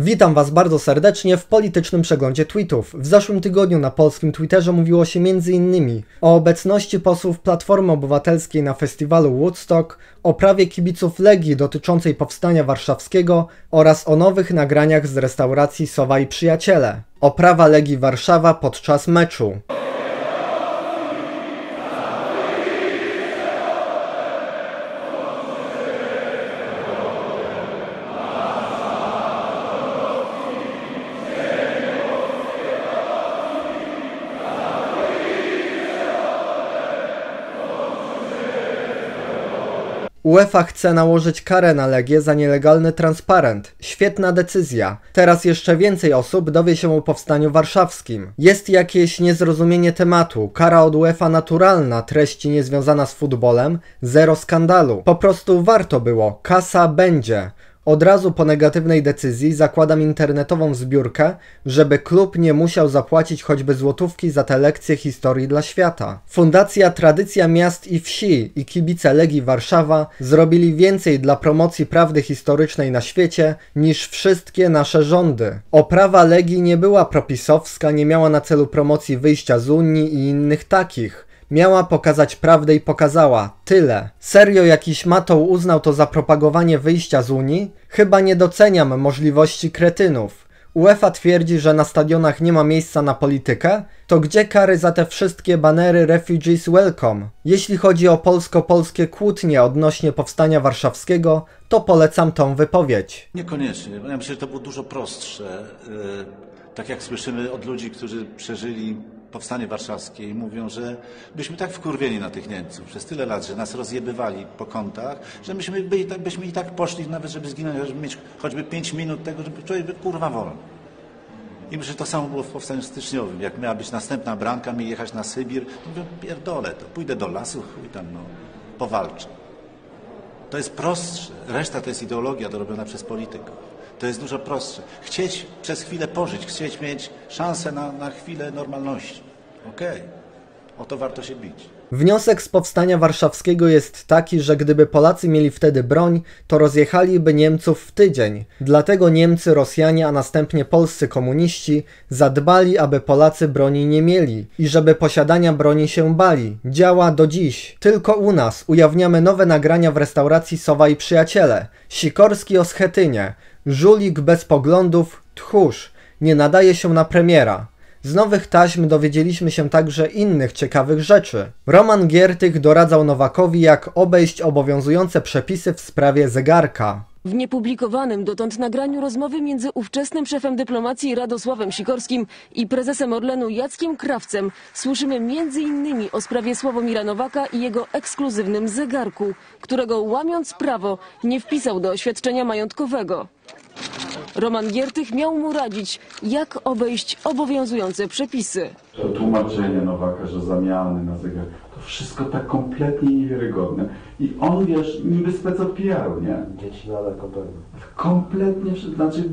Witam Was bardzo serdecznie w politycznym przeglądzie tweetów. W zeszłym tygodniu na polskim Twitterze mówiło się m.in. o obecności posłów Platformy Obywatelskiej na festiwalu Woodstock, o prawie kibiców Legii dotyczącej powstania warszawskiego oraz o nowych nagraniach z restauracji Sowa i Przyjaciele, o prawa Legii Warszawa podczas meczu. UEFA chce nałożyć karę na Legię za nielegalny transparent. Świetna decyzja. Teraz jeszcze więcej osób dowie się o powstaniu warszawskim. Jest jakieś niezrozumienie tematu. Kara od UEFA naturalna, treści niezwiązana z futbolem, zero skandalu. Po prostu warto było. Kasa będzie. Od razu po negatywnej decyzji zakładam internetową zbiórkę, żeby klub nie musiał zapłacić choćby złotówki za te lekcje historii dla świata. Fundacja Tradycja Miast i Wsi i kibice Legii Warszawa zrobili więcej dla promocji prawdy historycznej na świecie niż wszystkie nasze rządy. Oprawa Legii nie była propisowska, nie miała na celu promocji wyjścia z Unii i innych takich. Miała pokazać prawdę i pokazała. Tyle. Serio jakiś matą uznał to za propagowanie wyjścia z Unii? Chyba nie doceniam możliwości kretynów. UEFA twierdzi, że na stadionach nie ma miejsca na politykę? To gdzie kary za te wszystkie banery Refugees Welcome? Jeśli chodzi o polsko-polskie kłótnie odnośnie powstania warszawskiego, to polecam tą wypowiedź. Niekoniecznie. Ja myślę, że to było dużo prostsze. Yy, Tak jak słyszymy od ludzi, którzy przeżyli powstanie warszawskie i mówią, że byśmy tak wkurwieni na tych Niemców przez tyle lat, że nas rozjebywali po kątach, że myśmy, tak- byśmy i tak poszli nawet, żeby zginąć, żeby mieć choćby 5 minut tego, żeby człowiek był kurwa wolny. I myślę, że to samo było w powstaniu styczniowym. Jak miała być następna bramka, mi jechać na Sybir, to mówię, pierdolę to, pójdę do lasu, chuj tam, no, powalczę. To jest prostsze. Reszta to jest ideologia dorobiona przez polityków. To jest dużo prostsze. Chcieć przez chwilę pożyć, chcieć mieć szansę na, na chwilę normalności. Okej. O to warto się bić. Wniosek z powstania warszawskiego jest taki, że gdyby Polacy mieli wtedy broń, to rozjechaliby Niemców w tydzień. Dlatego Niemcy, Rosjanie, a następnie polscy komuniści zadbali, aby Polacy broni nie mieli i żeby posiadania broni się bali. Działa do dziś. Tylko u nas ujawniamy nowe nagrania w restauracji Sowa i Przyjaciele. Sikorski o Schetynie. Żulik bez poglądów, tchórz. Nie nadaje się na premiera. Z nowych taśm dowiedzieliśmy się także innych ciekawych rzeczy. Roman Giertych doradzał Nowakowi, jak obejść obowiązujące przepisy w sprawie zegarka. W niepublikowanym dotąd nagraniu rozmowy między ówczesnym szefem dyplomacji Radosławem Sikorskim i prezesem Orlenu Jackiem Krawcem słyszymy m.in. o sprawie Sławomira Nowaka i jego ekskluzywnym zegarku, którego łamiąc prawo nie wpisał do oświadczenia majątkowego. Roman Giertych miał mu radzić, jak obejść obowiązujące przepisy. To tłumaczenie Nowaka, że zamiany na zegar, to wszystko tak kompletnie niewiarygodne. I on, wiesz, niby spec od PR-u, nie? Dzieci nadal kopalni. Kompletnie, wszy- znaczy,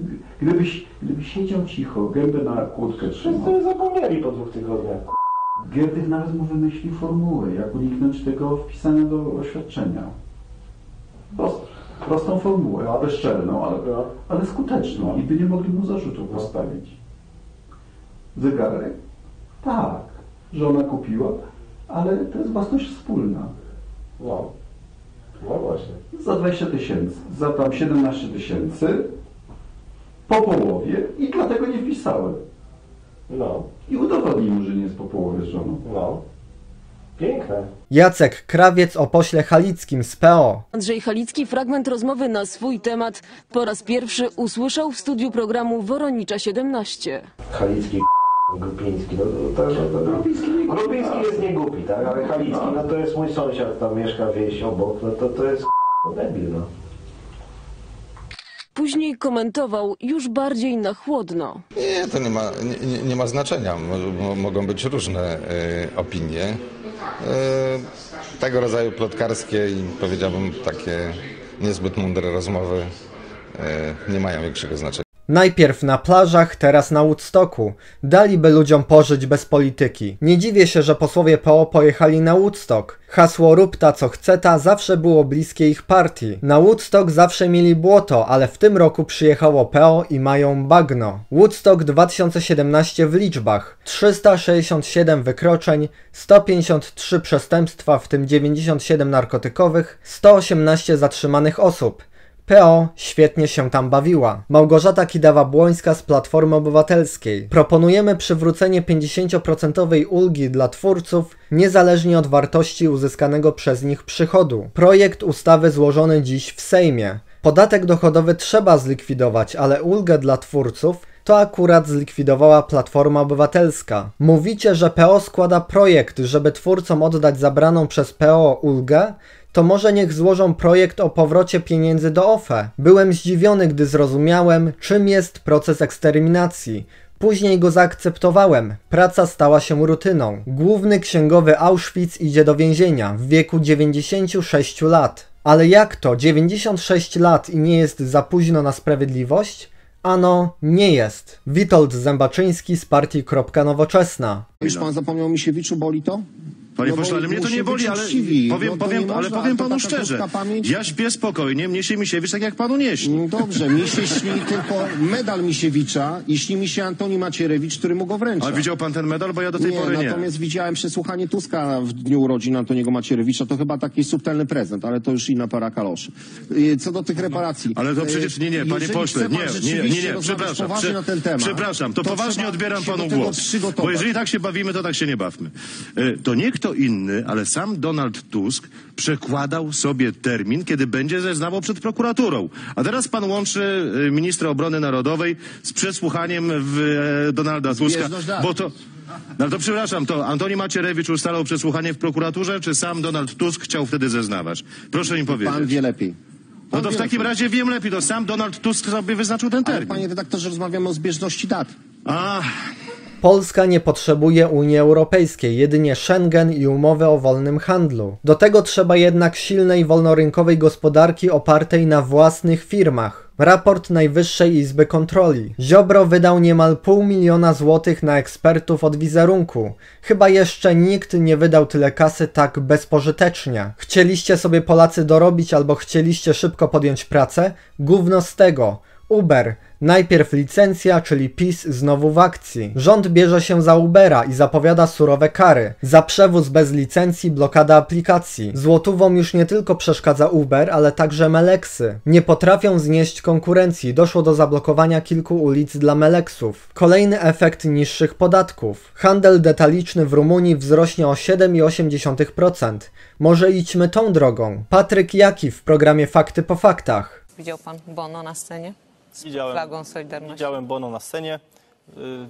gdybyś, gdybyś siedział cicho, gębę na kłódkę trzymał, Wszyscy zapomnieli po dwóch tygodniach. Gierdych nawet mu wymyślił formułę, jak uniknąć tego wpisania do oświadczenia. Prostą formułę, ale bezczelną, ale, No. ale skuteczną. I by nie mogli mu zarzutów postawić. Zegarek? Tak, żona kupiła, ale to jest własność wspólna. No. No właśnie. Za 20 tysięcy, za tam 17 tysięcy, po połowie i dlatego nie wpisałem. No. I udowodnij mu, że nie jest po połowie z żoną. No. Piękne. Jacek Krawiec o pośle Halickim z PO. Andrzej Halicki fragment rozmowy na swój temat po raz pierwszy usłyszał w studiu programu Woronicza 17. Halicki, Grupiński. No, to, to, to, to, Grupiński nie głupi. Grupiński jest niegłupi, tak? Ale Halicki, no to jest mój sąsiad, tam mieszka wieś obok, no to to jest debil, no. Później komentował już bardziej na chłodno. Nie, to nie ma, nie, nie- nie ma znaczenia. Mo- mo- Mogą być różne e, opinie. E, tego rodzaju plotkarskie i powiedziałbym takie niezbyt mądre rozmowy e, nie mają większego znaczenia. Najpierw na plażach, teraz na Woodstocku. Daliby ludziom pożyć bez polityki. Nie dziwię się, że posłowie PO pojechali na Woodstock. Hasło rób ta co chce ta zawsze było bliskie ich partii. Na Woodstock zawsze mieli błoto, ale w tym roku przyjechało PO i mają bagno. Woodstock 2017 w liczbach. 367 wykroczeń, 153 przestępstwa, w tym 97 narkotykowych, 118 zatrzymanych osób. PO świetnie się tam bawiła. Małgorzata Kidawa-Błońska z Platformy Obywatelskiej. Proponujemy przywrócenie 50% ulgi dla twórców, niezależnie od wartości uzyskanego przez nich przychodu. Projekt ustawy złożony dziś w Sejmie. Podatek dochodowy trzeba zlikwidować, ale ulgę dla twórców to akurat zlikwidowała Platforma Obywatelska. Mówicie, że PO składa projekt, żeby twórcom oddać zabraną przez PO ulgę? To może niech złożą projekt o powrocie pieniędzy do OFE. Byłem zdziwiony, gdy zrozumiałem, czym jest proces eksterminacji. Później go zaakceptowałem. Praca stała się rutyną. Główny księgowy Auschwitz idzie do więzienia w wieku 96 lat. Ale jak to? 96 lat i nie jest za późno na sprawiedliwość? Ano, nie jest. Witold Zębaczyński z partii Kropka Nowoczesna. Już pan zapomniał Misiewiczu, boli to? Panie No pośle, ale mnie to nie boli, ale uczciwi. powiem, No to powiem, ale można, powiem to panu szczerze. pamięć. Ja śpię spokojnie, mnie się Misiewicz tak jak panu nie śni. Mm, Dobrze, mi się śni tylko medal Misiewicza i śni mi się Antoni Macierewicz, który mu go wręcza. A widział pan ten medal? Bo ja do tej nie, pory nie. natomiast widziałem przesłuchanie Tuska w dniu urodzin Antoniego Macierewicza. To chyba taki subtelny prezent, ale to już inna para kaloszy. Y, Co do tych reparacji. Ale to y, przecież nie, nie, panie pośle, nie, nie, nie, nie, przepraszam. poważnie prze- na ten temat, Przepraszam, to, poważnie trzeba odbieram panu głos. Bo jeżeli tak się bawimy, to tak się nie bawmy. E, To nie kto inny, ale sam Donald Tusk przekładał sobie termin, kiedy będzie zeznawał przed prokuraturą. A teraz pan łączy e, ministra obrony narodowej z przesłuchaniem w e, Donalda Tuska. Bo to. No to przepraszam, to Antoni Macierewicz ustalał przesłuchanie w prokuraturze, czy sam Donald Tusk chciał wtedy zeznawać? Proszę mi powiedzieć. Pan wie lepiej. No to w takim razie wiem lepiej, to sam Donald Tusk sobie wyznaczył ten Ale termin. panie redaktorze, rozmawiamy o zbieżności dat. A, Polska nie potrzebuje Unii Europejskiej, jedynie Schengen i umowy o wolnym handlu. Do tego trzeba jednak silnej wolnorynkowej gospodarki opartej na własnych firmach. Raport Najwyższej Izby Kontroli. Ziobro wydał niemal pół miliona złotych na ekspertów od wizerunku. Chyba jeszcze nikt nie wydał tyle kasy tak bezpożytecznie. Chcieliście sobie Polacy dorobić albo chcieliście szybko podjąć pracę? Gówno z tego. Uber. Najpierw licencja, czyli PiS znowu w akcji. Rząd bierze się za Ubera i zapowiada surowe kary. Za przewóz bez licencji, blokada aplikacji. Złotówą już nie tylko przeszkadza Uber, ale także Meleksy. Nie potrafią znieść konkurencji. Doszło do zablokowania kilku ulic dla Meleksów. Kolejny efekt niższych podatków. Handel detaliczny w Rumunii wzrośnie o 7,8%. Może idźmy tą drogą. Patryk Jaki w programie Fakty po faktach. Widział pan Bono na scenie z Widziałem. flagą Solidarności? Widziałem Bono na scenie.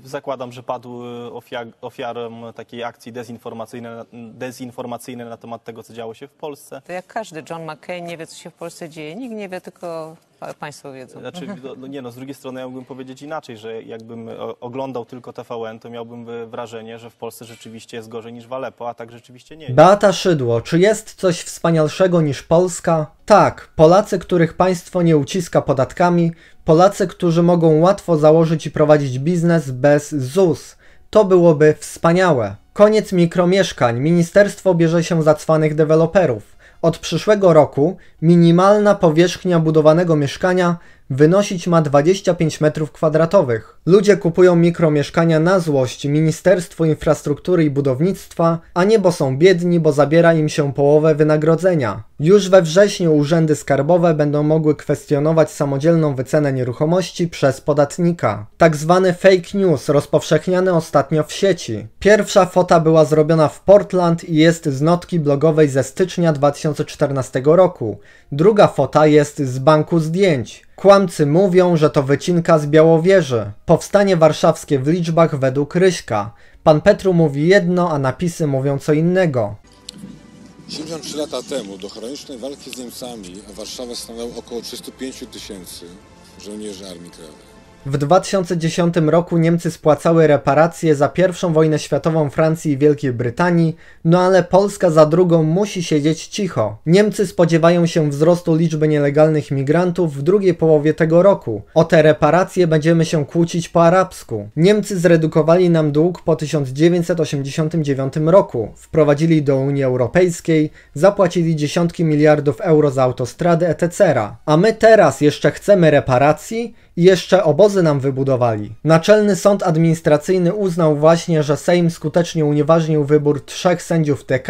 Y, Zakładam, że padł y, ofia- ofiarą takiej akcji dezinformacyjnej, dezinformacyjnej na temat tego, co działo się w Polsce. To jak każdy, John McCain nie wie, co się w Polsce dzieje. Nikt nie wie, tylko pa- państwo wiedzą. Znaczy, no, no nie no, z drugiej strony ja mógłbym powiedzieć inaczej, że jakbym o- oglądał tylko TVN, to miałbym wrażenie, że w Polsce rzeczywiście jest gorzej niż w Aleppo, a tak rzeczywiście nie jest. Beata Szydło, czy jest coś wspanialszego niż Polska? Tak, Polacy, których państwo nie uciska podatkami, Polacy, którzy mogą łatwo założyć i prowadzić biznes bez ZUS. To byłoby wspaniałe. Koniec mikromieszkań. Ministerstwo bierze się za cwanych deweloperów. Od przyszłego roku minimalna powierzchnia budowanego mieszkania wynosić ma 25 m2. Ludzie kupują mikromieszkania na złość Ministerstwu Infrastruktury i Budownictwa, a nie bo są biedni, bo zabiera im się połowę wynagrodzenia. Już we wrześniu urzędy skarbowe będą mogły kwestionować samodzielną wycenę nieruchomości przez podatnika. Tak zwany fake news rozpowszechniany ostatnio w sieci. Pierwsza fota była zrobiona w Portland i jest z notki blogowej ze stycznia 2014 roku. Druga fota jest z banku zdjęć. Kłamcy mówią, że to wycinka z Białowieży. Powstanie warszawskie w liczbach według Ryśka. Pan Petru mówi jedno, a napisy mówią co innego. 73 lata temu do chronicznej walki z Niemcami w Warszawę stanęło około 305 tysięcy żołnierzy Armii Krajowej. W 2010 roku Niemcy spłacały reparacje za pierwszą wojnę światową Francji i Wielkiej Brytanii, no ale Polska za drugą musi siedzieć cicho. Niemcy spodziewają się wzrostu liczby nielegalnych migrantów w drugiej połowie tego roku. O te reparacje będziemy się kłócić po arabsku. Niemcy zredukowali nam dług po 1989 roku, wprowadzili do Unii Europejskiej, zapłacili dziesiątki miliardów euro za autostrady etc. A my teraz jeszcze chcemy reparacji? i jeszcze obozy nam wybudowali. Naczelny Sąd Administracyjny uznał właśnie, że Sejm skutecznie unieważnił wybór trzech sędziów TK,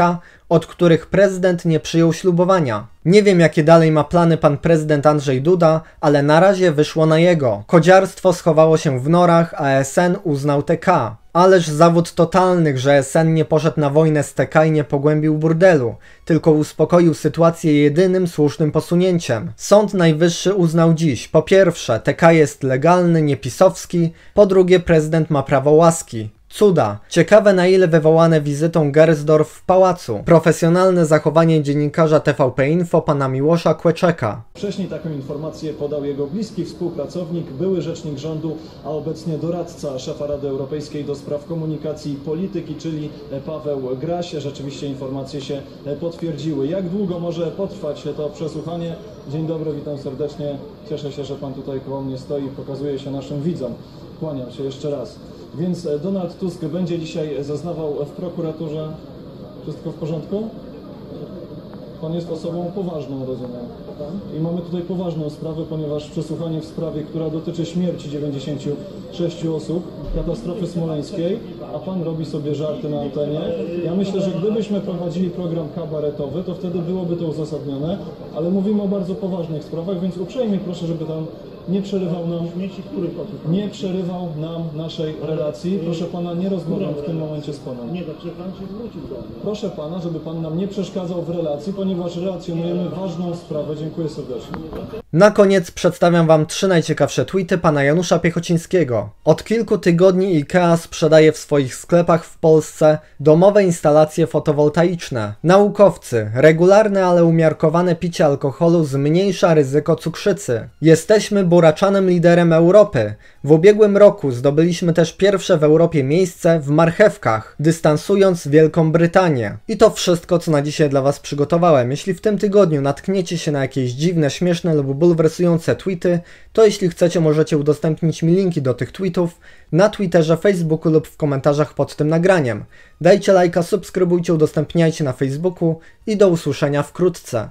od których prezydent nie przyjął ślubowania. Nie wiem jakie dalej ma plany pan prezydent Andrzej Duda, ale na razie wyszło na jego. Kodziarstwo schowało się w norach, a SN uznał TK. Ależ zawód totalnych, że SN nie poszedł na wojnę z TK i nie pogłębił burdelu, tylko uspokoił sytuację jedynym słusznym posunięciem. Sąd Najwyższy uznał dziś, po pierwsze, TK jest legalny, niepisowski, po drugie, prezydent ma prawo łaski. Cuda. Ciekawe na ile wywołane wizytą Gersdorf w pałacu. Profesjonalne zachowanie dziennikarza TVP Info pana Miłosza Kłeczeka. Wcześniej taką informację podał jego bliski współpracownik, były rzecznik rządu, a obecnie doradca szefa Rady Europejskiej do spraw komunikacji i polityki, czyli Paweł Graś. Rzeczywiście informacje się potwierdziły. Jak długo może potrwać to przesłuchanie? Dzień dobry, witam serdecznie. Cieszę się, że pan tutaj koło mnie stoi i pokazuje się naszym widzom. Kłaniam się jeszcze raz. Więc Donald Tusk będzie dzisiaj zeznawał w prokuraturze. Wszystko w porządku? Pan jest osobą poważną, rozumiem. I mamy tutaj poważną sprawę, ponieważ przesłuchanie w sprawie, która dotyczy śmierci 96 osób, katastrofy smoleńskiej, a pan robi sobie żarty na antenie. Ja myślę, że gdybyśmy prowadzili program kabaretowy, to wtedy byłoby to uzasadnione, ale mówimy o bardzo poważnych sprawach, więc uprzejmie proszę, żeby tam nie przerywał nam, nie przerywał nam naszej relacji. Proszę pana, nie rozmawiam w tym momencie z panem. Nie, dobrze, pan się zwrócił do mnie. Proszę pana, żeby pan nam nie przeszkadzał w relacji, ponieważ relacjonujemy ważną sprawę. Dziękuję serdecznie. Na koniec przedstawiam wam trzy najciekawsze tweety pana Janusza Piechocińskiego. Od kilku tygodni IKEA sprzedaje w swoich sklepach w Polsce domowe instalacje fotowoltaiczne. Naukowcy, regularne, ale umiarkowane picie alkoholu zmniejsza ryzyko cukrzycy. Jesteśmy buraczanym liderem Europy. W ubiegłym roku zdobyliśmy też pierwsze w Europie miejsce w marchewkach, dystansując Wielką Brytanię. I to wszystko, co na dzisiaj dla Was przygotowałem. Jeśli w tym tygodniu natkniecie się na jakieś dziwne, śmieszne lub bulwersujące tweety, to jeśli chcecie, możecie udostępnić mi linki do tych tweetów na Twitterze, Facebooku lub w komentarzach pod tym nagraniem. Dajcie lajka, subskrybujcie, udostępniajcie na Facebooku i do usłyszenia wkrótce.